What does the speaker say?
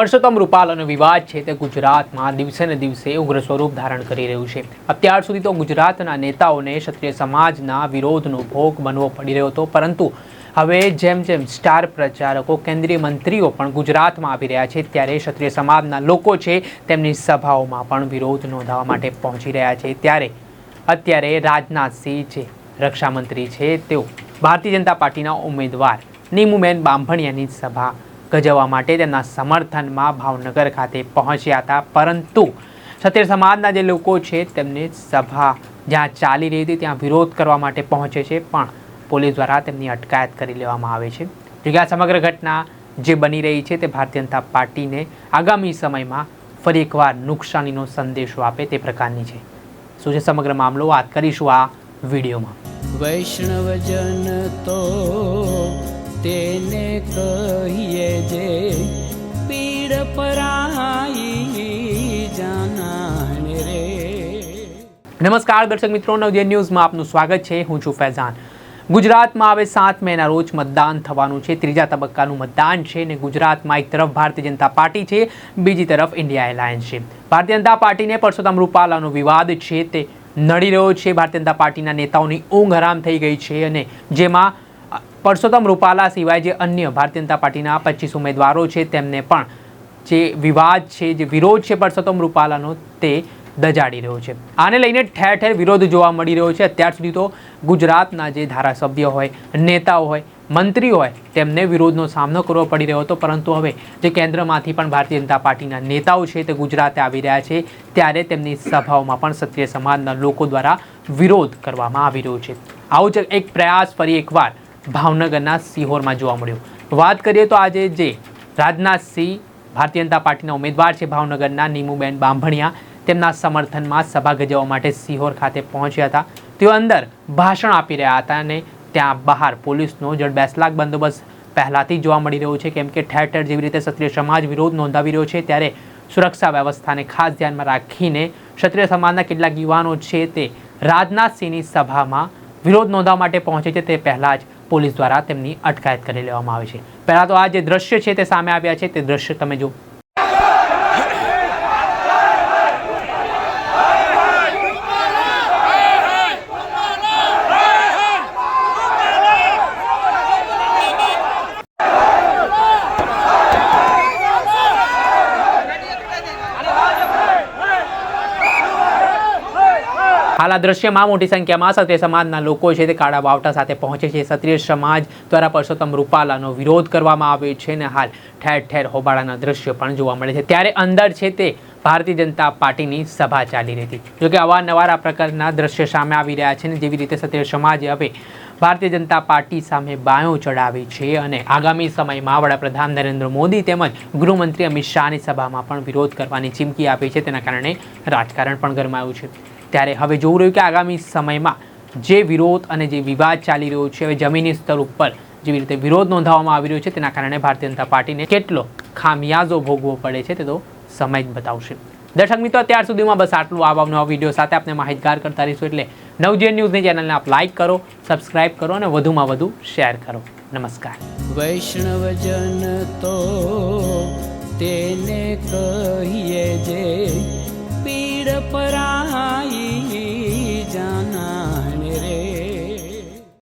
પરસોત્તમ રૂપાલાનો વિવાદ છે તે ગુજરાતમાં દિવસે ને દિવસે ઉગ્ર સ્વરૂપ ધારણ કરી રહ્યું છે. અત્યાર સુધી તો ગુજરાતના નેતાઓને ક્ષત્રિય સમાજના વિરોધનો ભોગ બનવો પડી રહ્યો હતો, પરંતુ હવે જેમ જેમ સ્ટાર પ્રચારકો, કેન્દ્રીય મંત્રીઓ પણ ગુજરાતમાં આવી રહ્યા છે, ત્યારે ક્ષત્રિય સમાજના લોકો છે તેમની સભાઓમાં પણ વિરોધ નોંધાવવા માટે પહોંચી રહ્યા છે. ત્યારે અત્યારે રાજનાથસિંહ છે રક્ષામંત્રી છે, તેઓ ભારતીય જનતા પાર્ટીના ઉમેદવાર નીમુબેન બાંભણિયાની સભા ગજવવા માટે તેમના સમર્થનમાં ભાવનગર ખાતે પહોંચ્યા હતા. પરંતુ ક્ષત્રિય સમાજના જે લોકો છે, તેમને સભા જ્યાં ચાલી રહી હતી, ત્યાં વિરોધ કરવા માટે પહોંચે છે. પણ પોલીસ દ્વારા તેમની અટકાયત કરી લેવામાં આવે છે. જોકે આ સમગ્ર ઘટના જે બની રહી છે, તે ભારતીય જનતા પાર્ટીને આગામી સમયમાં ફરી એકવાર નુકસાનીનો સંદેશો આપે તે પ્રકારની છે. શું છે સમગ્ર મામલો? વાત કરીશું આ વિડીયોમાં. વૈષ્ણવજન તો તેને કહીએ જે પીડ પરાઈ જાનાને રે. નમસ્કાર દર્શક મિત્રો નવજે ન્યૂઝમાં આપનું સ્વાગત છે. હું છું ફૈઝાન. ગુજરાતમાં હવે સાત મેના રોજ મતદાન થવાનું છે. ત્રીજા તબક્કાનું મતદાન છે ને ગુજરાતમાં એક તરફ ભારતીય જનતા પાર્ટી છે, બીજી તરફ ઇન્ડિયા એલાયન્સ છે. ભારતીય જનતા પાર્ટીને પરસોત્તમ રૂપાલાનો વિવાદ છે તે નડી રહ્યો છે. ભારતીય જનતા પાર્ટીના નેતાઓની ઊંઘ હરામ થઈ ગઈ છે અને જેમાં પરસોત્તમ રૂપાલા સિવાય જે અન્ય ભારતીય જનતા પાર્ટીના પચીસ ઉમેદવારો છે, તેમને પણ જે વિવાદ છે, જે વિરોધ છે પરસોત્તમ રૂપાલાનો તે દજાડી રહ્યો છે. આને લઈને ઠેર ઠેર વિરોધ જોવા મળી રહ્યો છે. અત્યાર સુધી તો ગુજરાતના જે ધારાસભ્ય હોય, નેતાઓ હોય મંત્રી હોય, તેમને વિરોધનો સામનો કરવો પડી રહ્યો હતો. પરંતુ હવે જે કેન્દ્રમાંથી પણ ભારતીય જનતા પાર્ટીના નેતાઓ છે, તે ગુજરાતે આવી રહ્યા છે, ત્યારે તેમની સભાઓમાં પણ ક્ષત્રિય સમાજના લોકો દ્વારા વિરોધ કરવામાં આવી રહ્યો છે. આવો જ એક પ્રયાસ ફરી એકવાર ભાવનગરના સિહોરમાં જોવા મળ્યું. વાત કરીએ તો આજે જે રાજનાથસિંહ ભારતીય જનતા પાર્ટીના ઉમેદવાર છે ભાવનગરના નીમુબેન બાંભણિયા, તેમના સમર્થનમાં સભા ગજવવા માટે સિહોર ખાતે પહોંચ્યા હતા. તેઓ અંદર ભાષણ આપી રહ્યા હતા અને ત્યાં બહાર પોલીસનો જડબેસલાક બંદોબસ્ત પહેલાંથી જોવા મળી રહ્યો છે. કેમ કે ઠેર ઠેર જેવી રીતે ક્ષત્રિય સમાજ વિરોધ નોંધાવી રહ્યો છે, ત્યારે સુરક્ષા વ્યવસ્થાને ખાસ ધ્યાનમાં રાખીને ક્ષત્રિય સમાજના કેટલાક યુવાનો છે તે રાજનાથસિંહની સભામાં વિરોધ નોંધાવવા માટે પહોંચે છે. તે પહેલાં જ પોલીસ દ્વારા તેમની અટકાયત કરી લેવામાં આવે છે. પહેલાં તો આ જે દ્રશ્ય છે તે સામે આવ્યા છે, તે દ્રશ્ય તમે જો હાલ આ દ્રશ્યમાં મોટી સંખ્યામાં ક્ષત્રિય સમાજના લોકો છે તે કાળા બાવટા સાથે પહોંચે છે. ક્ષત્રિય સમાજ દ્વારા પરસોત્તમ રૂપાલાનો વિરોધ કરવામાં આવે છે અને હાલ ઠેર ઠેર હોબાળાના દ્રશ્યો પણ જોવા મળે છે. ત્યારે અંદર છે તે ભારતીય જનતા પાર્ટીની સભા ચાલી રહી જોકે અવારનવાર આ પ્રકારના દ્રશ્ય સામે આવી રહ્યા છે ને જેવી રીતે ક્ષત્રિય સમાજે હવે ભારતીય જનતા પાર્ટી સામે બાયો ચડાવી છે અને આગામી સમયમાં વડાપ્રધાન નરેન્દ્ર મોદી તેમજ ગૃહમંત્રી અમિત શાહની સભામાં પણ વિરોધ કરવાની ચીમકી આપી છે. તેના કારણે રાજકારણ પણ ગરમાયું છે. ત્યારે હવે જોવું રહ્યું કે આગામી સમયમાં જે વિરોધ અને જે વિવાદ ચાલી રહ્યો છે, હવે જમીની સ્તર ઉપર જેવી રીતે વિરોધ નોંધાવવામાં આવી રહ્યો છે, તેના કારણે ભારતીય જનતા પાર્ટીને કેટલો ખામિયાજો ભોગવો પડે છે તે તો સમય જ બતાવશે. દર્શક મિત્રો, અત્યાર સુધીમાં બસ આટલું. આવા નવા વીડિયો સાથે આપણે માહિતગાર કરતા રહીશું એટલે નવજીવન ન્યૂઝની ચેનલને આપ લાઇક કરો, સબસ્ક્રાઇબ કરો અને વધુમાં વધુ શેર કરો. નમસ્કાર. વૈષ્ણવજન તો તેને કહીએ જે